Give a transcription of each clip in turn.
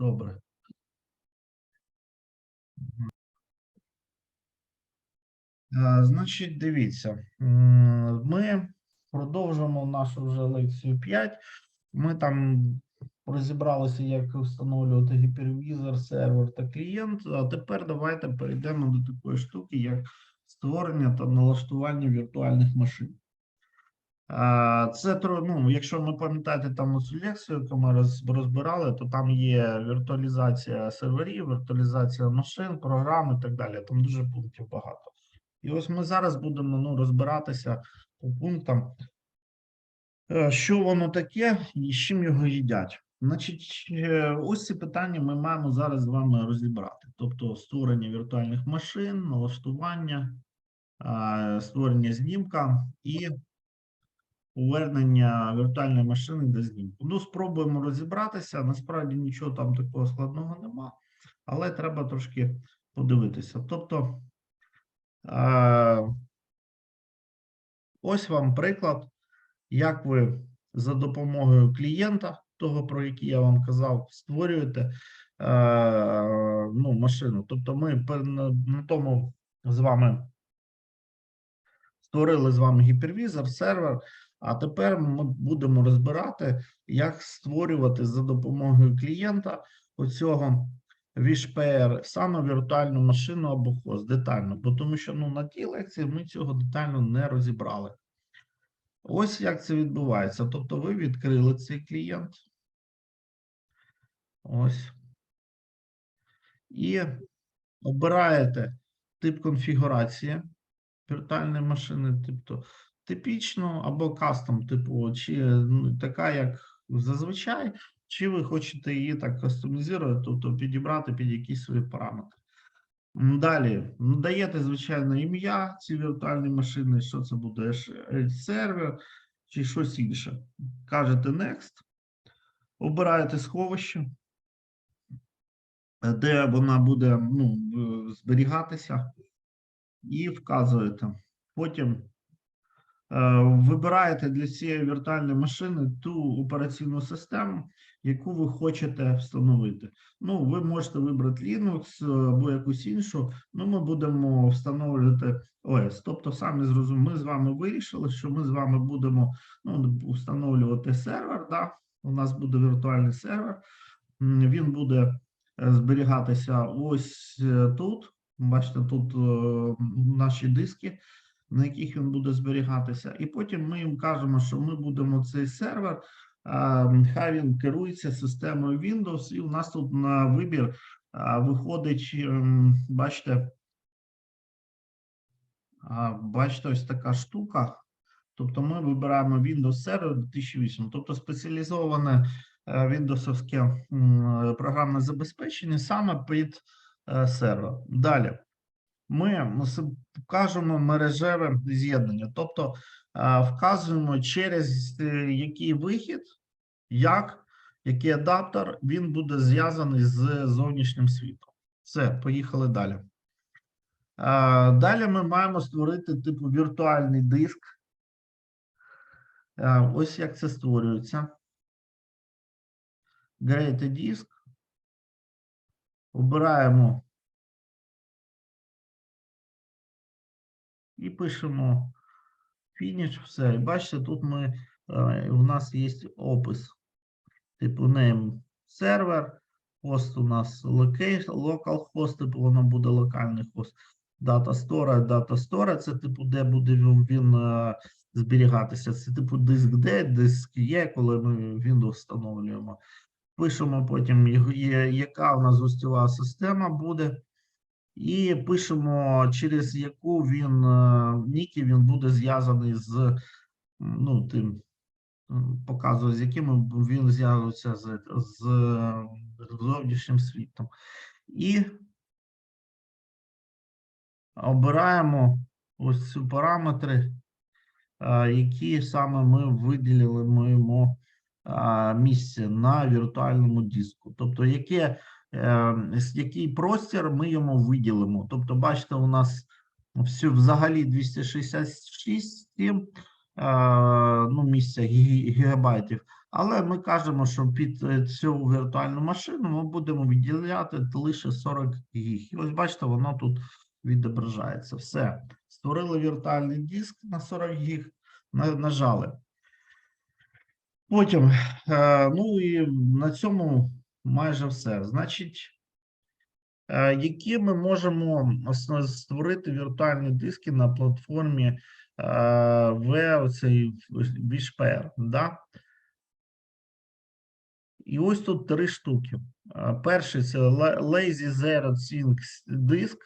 Добре. Е, Значить, дивіться, ми продовжуємо нашу вже лекцію 5. Ми там розібралися, як встановлювати гіпервізор, сервер та клієнт. А тепер давайте перейдемо до такої штуки, як створення та налаштування віртуальних машин. Це ну, якщо ви пам'ятаєте там цю лекцію, яку ми розбирали, то там є віртуалізація серверів, віртуалізація машин, програм і так далі. Там дуже пунктів багато. І ось ми зараз будемо ну, розбиратися по пунктам, е, що воно таке і з чим його їдять. Значить, е, ось ці питання ми маємо зараз з вами розібрати. Тобто створення віртуальних машин, налаштування, створення знімка і повернення віртуальної машини до знімку. Ну, спробуємо розібратися. Насправді нічого там такого складного нема, але треба трошки подивитися. Тобто, е, ось вам приклад, як ви за допомогою клієнта, того, про який я вам казав, створюєте е, ну, машину. Тобто, ми на, на тому з вами створили з вами гіпервізор, сервер. А тепер ми будемо розбирати, як створювати за допомогою клієнта оцього VishPair саме віртуальну машину або хост детально, бо тому що ну, на тій лекції ми цього детально не розібрали. Ось як це відбувається. Тобто ви відкрили цей клієнт. Ось. І обираєте тип конфігурації віртуальної машини, тобто типічно або кастом, типу, чи ну, така, як зазвичай, чи ви хочете її так кастомізувати, тобто підібрати під якісь свої параметри. Далі надаєте, звичайно, ім'я ці віртуальні машини, що це буде сервер чи щось інше. Кажете Next, обираєте сховище, де вона буде ну, е, зберігатися, і вказуєте. Потім вибираєте для цієї віртуальної машини ту операційну систему, яку ви хочете встановити. Ну, ви можете вибрати Linux е, або якусь іншу. Ну, ми будемо встановлювати OS. Тобто, самі зрозуміли, ми з вами вирішили, що ми з вами будемо ну, встановлювати сервер. Да? У нас буде віртуальний сервер. Він буде е, зберігатися ось е, тут. Бачите, тут е, наші диски, на яких він буде зберігатися. І потім ми їм кажемо, що ми будемо цей сервер, хай він керується системою Windows, і у нас тут на вибір виходить, ем, бачите, Бачите, ось така штука. Тобто ми вибираємо Windows Server 2008, тобто спеціалізоване е, Windowsовське програмне забезпечення саме під е, сервер. Далі ми вкажемо мережеве з'єднання, тобто е, вказуємо через е, який вихід, як, який адаптер він буде зв'язаний з зовнішнім світом. Все, поїхали далі. Е, Далі ми маємо створити типу віртуальний диск. Ось як це створюється. A disk. Обираємо і пишемо finish, все. І бачите, тут ми, е, у нас є опис. Типу name сервер, хост у нас local host, типу воно буде локальний хост. Data store, data store, це типу, де буде він, він е, зберігатися. Це типу диск D, диск є, коли ми Windows встановлюємо. Пишемо потім, яка у нас гостьова система буде. І пишемо, через яку він е, ніки він буде зв'язаний з ну, тим, показує, з яким він зв'язується з, з е, зовнішнім світом. І обираємо ось ці параметри, які саме ми виділили в моєму е, місці на віртуальному диску. Тобто, яке, який простір ми йому виділимо. Тобто, бачите, у нас взагалі 266 е, ну, місця гігабайтів. Але ми кажемо, що під е, цю віртуальну машину ми будемо виділяти лише 40 гіг. І ось бачите, воно тут відображається. Все. Створили віртуальний диск на 40 гіг, на- нажали. Потім, е, ну і на цьому майже все. Значить, е, які ми можемо створити віртуальні диски на платформі е, V, оцей Wishpair, да? І ось тут три штуки. Е, Перший це Lazy Zero Sync диск.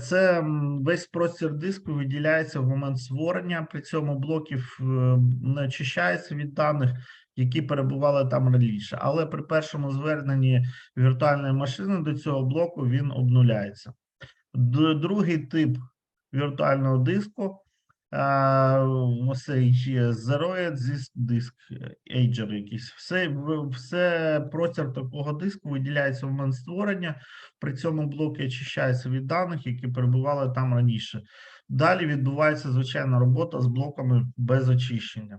Це весь простір диску виділяється в момент створення. При цьому блоків не очищається від даних, які перебували там раніше. Але при першому зверненні віртуальної машини до цього блоку він обнуляється. Другий тип віртуального диску цей Zeroid Disk диск, Ager якийсь. Все, все простір такого диску виділяється в момент створення. При цьому блоки очищаються від даних, які перебували там раніше. Далі відбувається звичайна робота з блоками без очищення.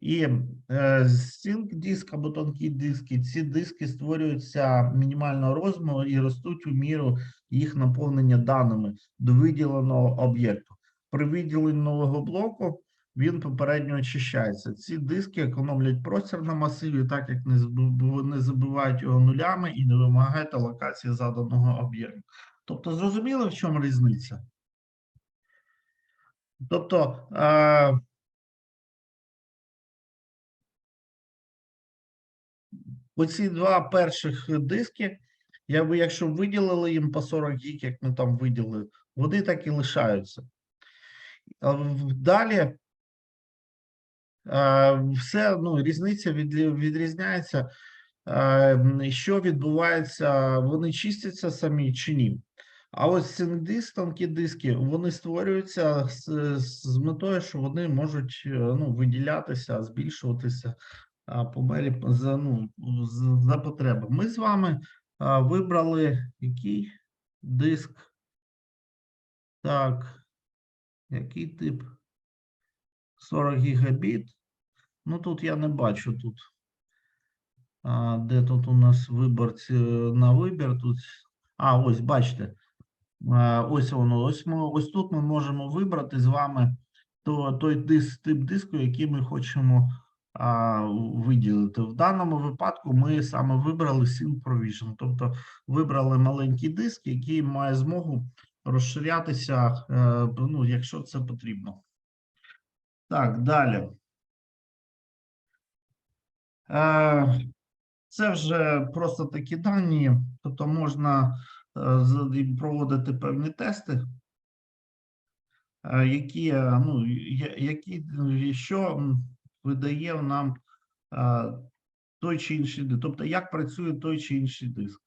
І е, Sync диск або тонкі диски, ці диски створюються мінімального розміру і ростуть у міру їх наповнення даними до виділеного об'єкту. При виділенні нового блоку він попередньо очищається. Ці диски економлять простір на масиві, так як не забивають його нулями і не вимагають алокації заданого об'єкту. Тобто, зрозуміло, в чому різниця? Тобто, оці два перших диски, я би, якщо виділили їм по 40 гіг, як ми там виділили, вони так і лишаються. Далі все ну, різниця від, відрізняється, що відбувається, вони чистяться самі чи ні. А ось синк-диск, тонкі диски, вони створюються з, з метою, що вони можуть е, ну, виділятися, збільшуватися по мері за, ну, за потреби. Ми з вами вибрали який диск. Так, який тип? 40 гігабіт. Ну тут я не бачу тут. А, де тут у нас вибор ці- на вибір? Тут. А, ось бачите. А, ось воно. Ось ми ось тут ми можемо вибрати з вами то, той диск, тип диску, який ми хочемо виділити. В даному випадку ми саме вибрали Sync Provision, тобто вибрали маленький диск, який має змогу розширятися, е, ну, якщо це потрібно. Так, далі. Е, Це вже просто такі дані, тобто можна е, проводити певні тести, які, ну, які, що видає нам е, той чи інший диск, тобто як працює той чи інший диск.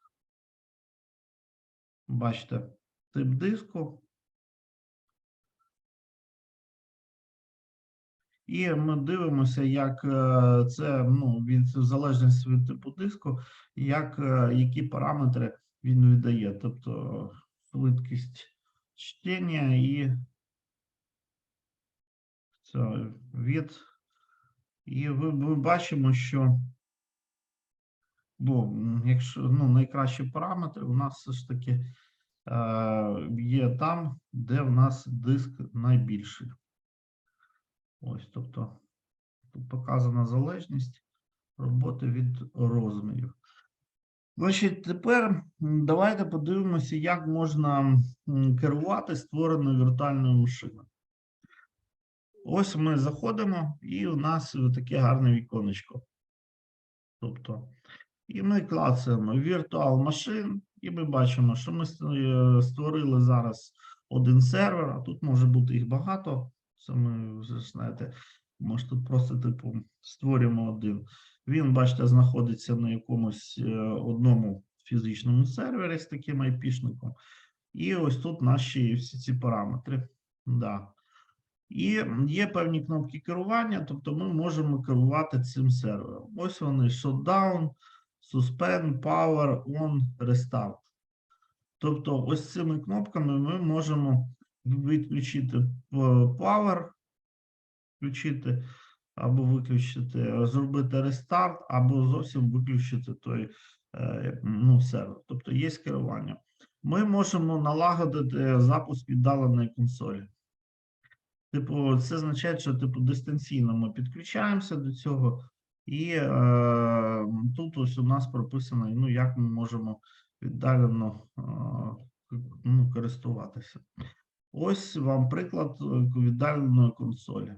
Бачите, тип диску. І ми дивимося, як е, це ну, від залежності від типу диску, як, е, які параметри він віддає, тобто швидкість чтення і це від. І ви, ми бачимо, що бо якщо ну, найкращі параметри у нас все ж таки е, є там, де в нас диск найбільший. Ось, тобто тут показана залежність роботи від розмірів. Значить, тепер давайте подивимося, як можна керувати створеною віртуальною машиною. Ось ми заходимо, і у нас таке гарне віконечко. Тобто, і ми клацаємо Virtual Machine, і ми бачимо, що ми е, створили зараз один сервер, а тут може бути їх багато. Це ми знаєте, може тут просто типу створюємо один. Він, бачите, знаходиться на якомусь е, одному фізичному сервері з таким IP-шником. І ось тут наші всі ці параметри. Да. І є певні кнопки керування, тобто ми можемо керувати цим сервером. Ось вони: shutdown, suspend, power, on, restart. Тобто, ось цими кнопками ми можемо відключити е, power, включити або виключити, зробити рестарт, або зовсім виключити той е, ну, сервер. Тобто є керування. Ми можемо налагодити запуск віддаленої консолі. Типу, це означає, що типу дистанційно ми підключаємося до цього, і е, тут ось у нас прописано, ну, як ми можемо віддалено е, ну, користуватися. Ось вам приклад е, віддаленої консолі.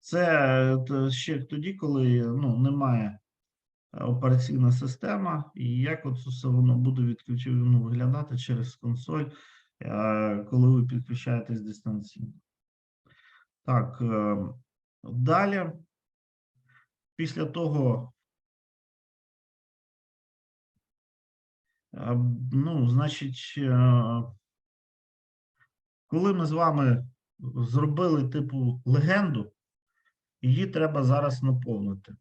Це е, ще тоді, коли ну, немає е, операційна система, і як от все воно буде відключено ну, виглядати через консоль, коли ви підключаєтесь дистанційно. Так, е, далі, після того, е, ну, значить, е, коли ми з вами зробили типу легенду, її треба зараз наповнити.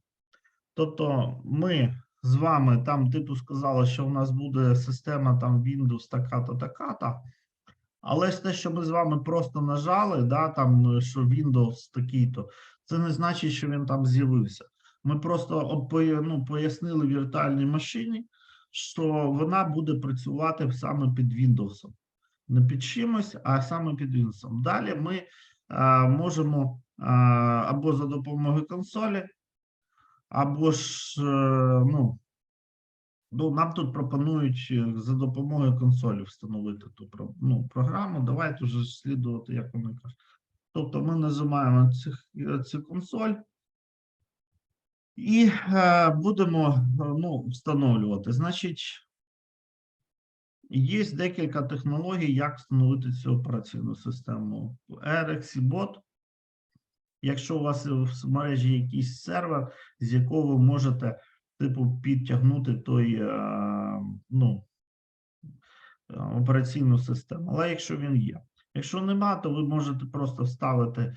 Тобто, ми з вами там, типу, сказали, що в нас буде система там Windows така-то, така-то. Але ж те, що ми з вами просто нажали, да, там, що Windows такий-то, це не значить, що він там з'явився. Ми просто ну, пояснили віртуальній машині, що вона буде працювати саме під Windows. Не під чимось, а саме під Windows. Далі ми а, можемо а, або за допомогою консолі, або ж, е, ну, ну, нам тут пропонують е, за допомогою консолі встановити ту ну, програму. Давайте вже слідувати, як вони кажуть. Тобто ми нажимаємо цих, е, цю консоль і е, будемо е, ну, встановлювати. Значить, є декілька технологій, як встановити цю операційну систему. RxBot. Якщо у вас в мережі якийсь сервер, з якого ви можете типу підтягнути той е, ну, е, операційну систему. Але якщо він є. Якщо нема, то ви можете просто вставити е,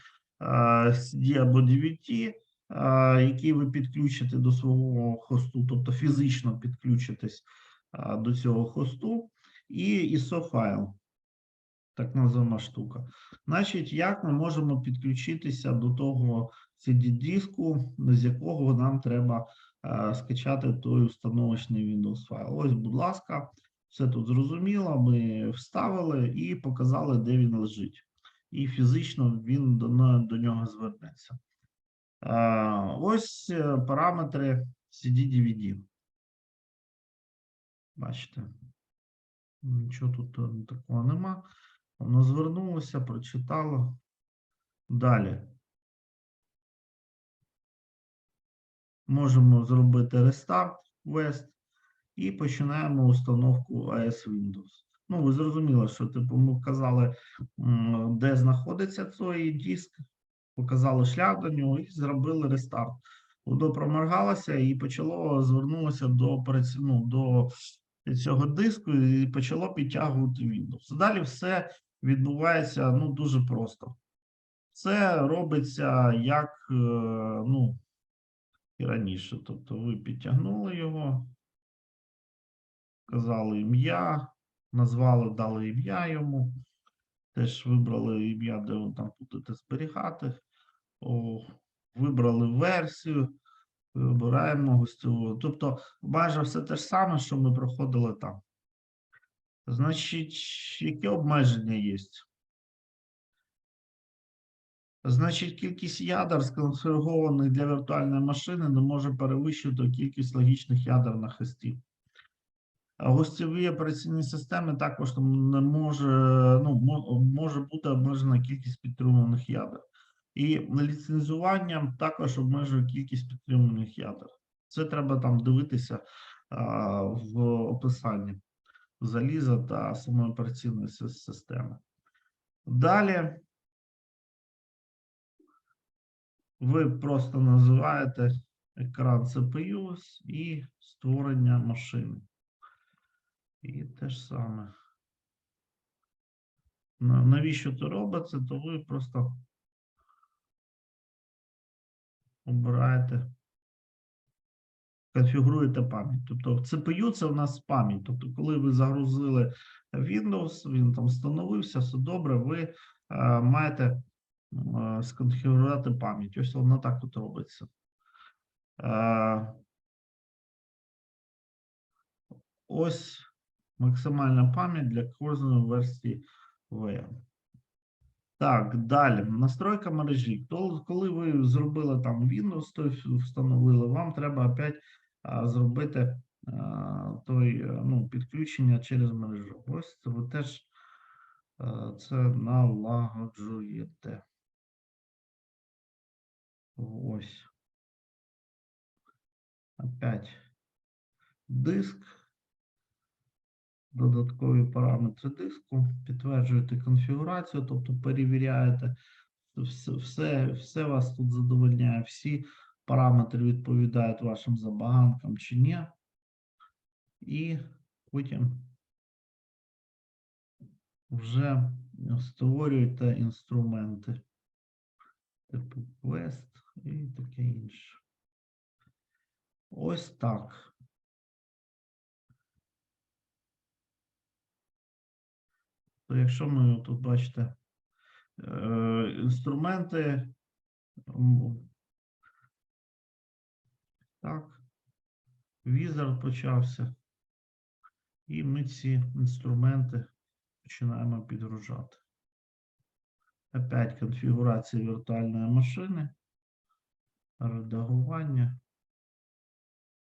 CD або DVD, е, який ви підключите до свого хосту, тобто фізично підключитесь е, до цього хосту, і ISO файл. Так називаємо штука. Значить, як ми можемо підключитися до того CD-диску, з якого нам треба скачати той установочний Windows файл. Ось, будь ласка, все тут зрозуміло. Ми вставили і показали, де він лежить. І фізично він до, до нього звернеться. Е, ось е, параметри CD-DVD. Бачите, нічого тут е, такого нема. Воно звернулося, прочитало. Далі. Можемо зробити рестарт West і починаємо установку AS Windows. Ну, ви зрозуміли, що типу ми вказали, де знаходиться цей диск, показали шлях до нього і зробили рестарт. Воно проморгалося і почало звернулося до ну, до цього диску і почало підтягувати Windows. Далі все відбувається ну, дуже просто. Це робиться як е, ну, і раніше. Тобто ви підтягнули його, сказали ім'я, назвали, дали ім'я йому. Теж вибрали ім'я, де ви там будете зберігати. О, вибрали версію, вибираємо гостьову. Тобто майже все те ж саме, що ми проходили там. Значить, які обмеження є? Значить, кількість ядер, сконфігурованих для віртуальної машини, не може перевищувати кількість логічних ядер на хресті. А Гостьові операційні системи також не може, ну, може бути обмежена кількість підтримуваних ядер. І ліцензуванням також обмежує кількість підтримуваних ядер. Це треба там дивитися а, в описанні заліза та самої операційної системи. Далі ви просто називаєте екран CPU і створення машини. І те ж саме. Навіщо це робиться? То ви просто обираєте, конфігуруєте пам'ять. Тобто CPU це у нас пам'ять. Тобто, коли ви загрузили Windows, він там встановився, все добре, ви е, маєте сконфігурувати пам'ять. Ось воно так от робиться. Е, Ось максимальна пам'ять для кожної версії VM. Так, далі. Настройка мережі. Коли ви зробили там Windows, той в- встановили, вам треба опять зробити той, е, ну, підключення через мережу. Ось ви теж е, це налагоджуєте. Ось. Опять диск. Додаткові параметри диску, підтверджуєте конфігурацію, тобто перевіряєте, все, все, вас тут задовольняє, всі параметри відповідають вашим забаганкам чи ні. І потім вже створюєте інструменти типу Quest і таке інше. Ось так. То якщо ми тут бачите е, інструменти, так, візер почався, і ми ці інструменти починаємо підгружати. Опять конфігурація віртуальної машини, редагування,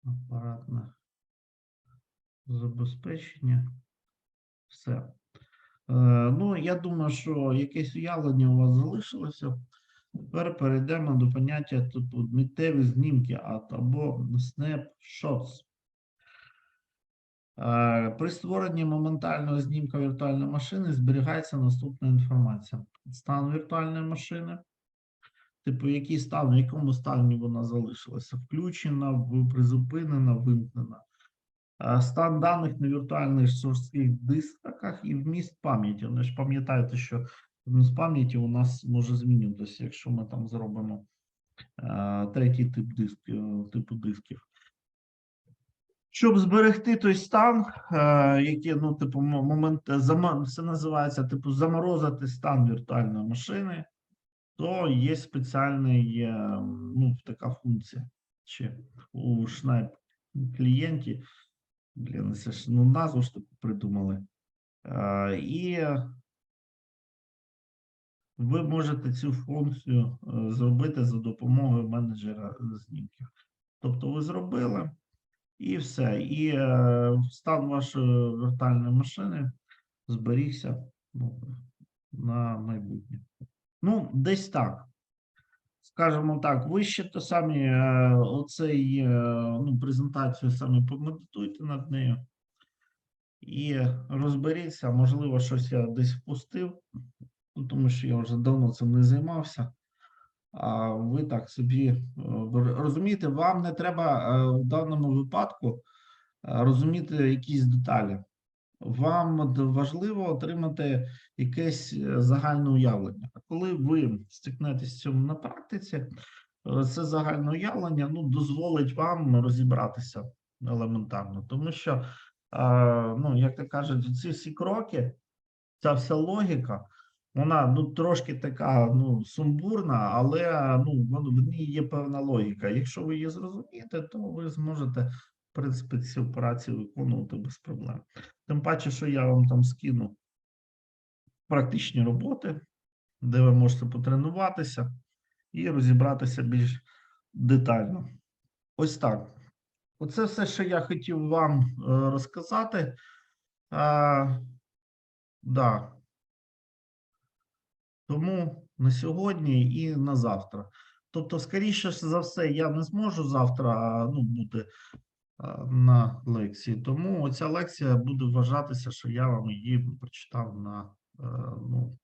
апаратне забезпечення. Все. Е, Ну, я думаю, що якесь уявлення у вас залишилося. Тепер перейдемо до поняття типу миттєві знімки а- або snapshots. Е, При створенні моментального знімка віртуальної машини зберігається наступна інформація: стан віртуальної машини, типу, який стан, в якому стані вона залишилася, включена, призупинена, вимкнена. Стан даних на віртуальних жорстких дисках і вміст пам'яті. Ви ж пам'ятаєте, що вміст пам'яті у нас може змінюватися, якщо ми там зробимо третій тип диск, е, типу дисків. Щоб зберегти той стан, е, який, ну, типу, мо- момент е, це називається, типу, заморозити стан віртуальної машини, то є спеціальний, ну, така функція. Чи у Schneid клієнті, блін, це ж ну, назву ж таку придумали. І ви можете цю функцію е, зробити за допомогою менеджера знімків. Тобто ви зробили і все. І е, стан вашої віртуальної машини зберігся ну, на майбутнє. Ну, десь так. Скажімо так, ви ще то самі е, оцей е, ну, презентацію самі помедитуйте над нею і розберіться, можливо, щось я десь впустив, ну, тому що я вже давно цим не займався. А ви так собі е, розумієте, вам не треба в даному випадку розуміти якісь деталі. Вам важливо отримати якесь е, загальне уявлення. А коли ви стикнетеся з цьому на практиці, е, це загальне уявлення ну, дозволить вам розібратися елементарно, тому що, ну, як то кажуть, ці всі кроки, ця вся логіка, вона ну, трошки така ну, сумбурна, але ну, в ній є певна логіка. Якщо ви її зрозумієте, то ви зможете, принципі, ці операції виконувати без проблем. Тим паче, що я вам там скину практичні роботи, де ви можете потренуватися і розібратися більш детально. Ось так. Оце все, що я хотів вам е, розказати. А, да. Тому на сьогодні і на завтра. Тобто, скоріше за все, я не зможу завтра ну, бути на лекції. Тому оця лекція буде вважатися, що я вам її прочитав на е, ну,